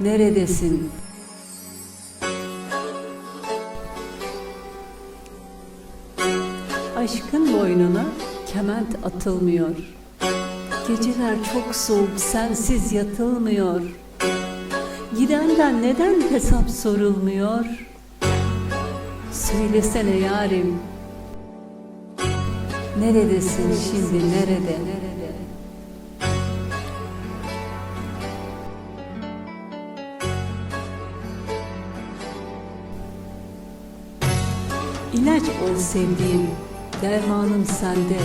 neredesin? Aşkın boynuna kement atılmıyor. Geceler çok soğuk, sensiz yatılmıyor. Gidenden neden hesap sorulmuyor? Söylesene yarim. Neredesin şimdi, nerede? İlaç ol sevdiğim, dermanım sende.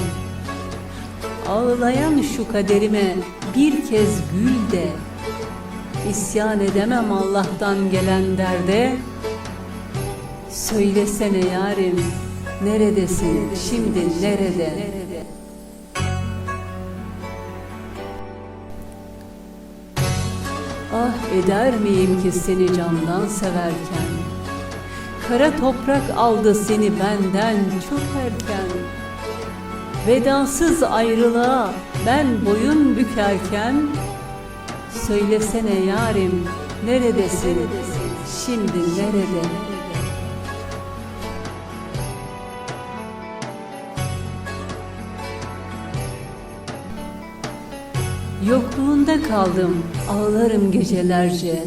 Ağlayan şu kaderime bir kez gül de. İsyan edemem Allah'tan gelen derde. Söylesene yarim, neredesin, şimdi nerede? Ah eder miyim ki seni candan severken? Kara toprak aldı seni benden çok erken. Vedasız ayrılığa ben boyun bükerken Söylesene yarim neredesin, şimdi nerede? Yokluğunda kaldım, ağlarım gecelerce.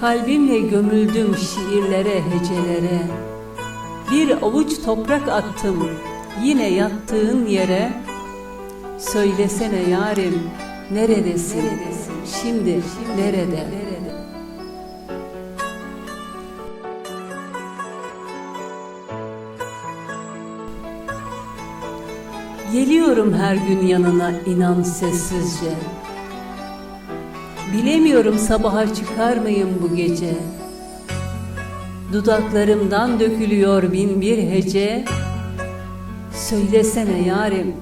Kalbimle gömüldüm şiirlere, hecelere. Bir avuç toprak attım yine yattığın yere. Söylesene yarim neredesin, şimdi nerede? Geliyorum her gün yanına inan sessizce. Bilemiyorum sabaha çıkar mıyım bu gece. Dudaklarımdan dökülüyor bin bir hece. Söylesene yarim.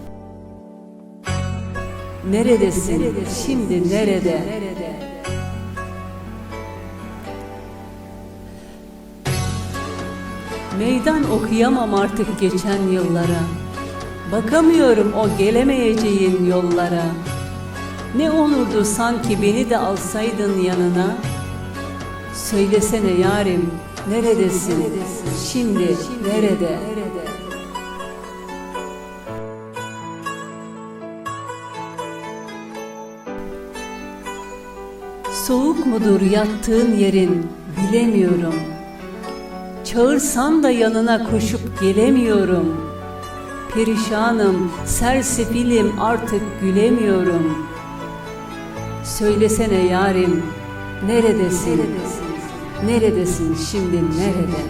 Neredesin? Şimdi nerede? Meydan okuyamam artık geçen yıllara. Bakamıyorum o gelemeyeceğin yollara. Ne olurdu sanki beni de alsaydın yanına. Söylesene yarim neredesin? Şimdi nerede? Soğuk mudur yattığın yerin bilemiyorum. Çağırsan da yanına koşup gelemiyorum. Perişanım, sersefilim artık gülemiyorum. Söylesene yarim, neredesin? Neredesin şimdi nerede?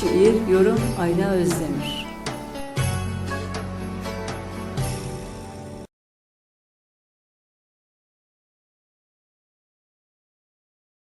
Şiir, yorum Ayla Özdemir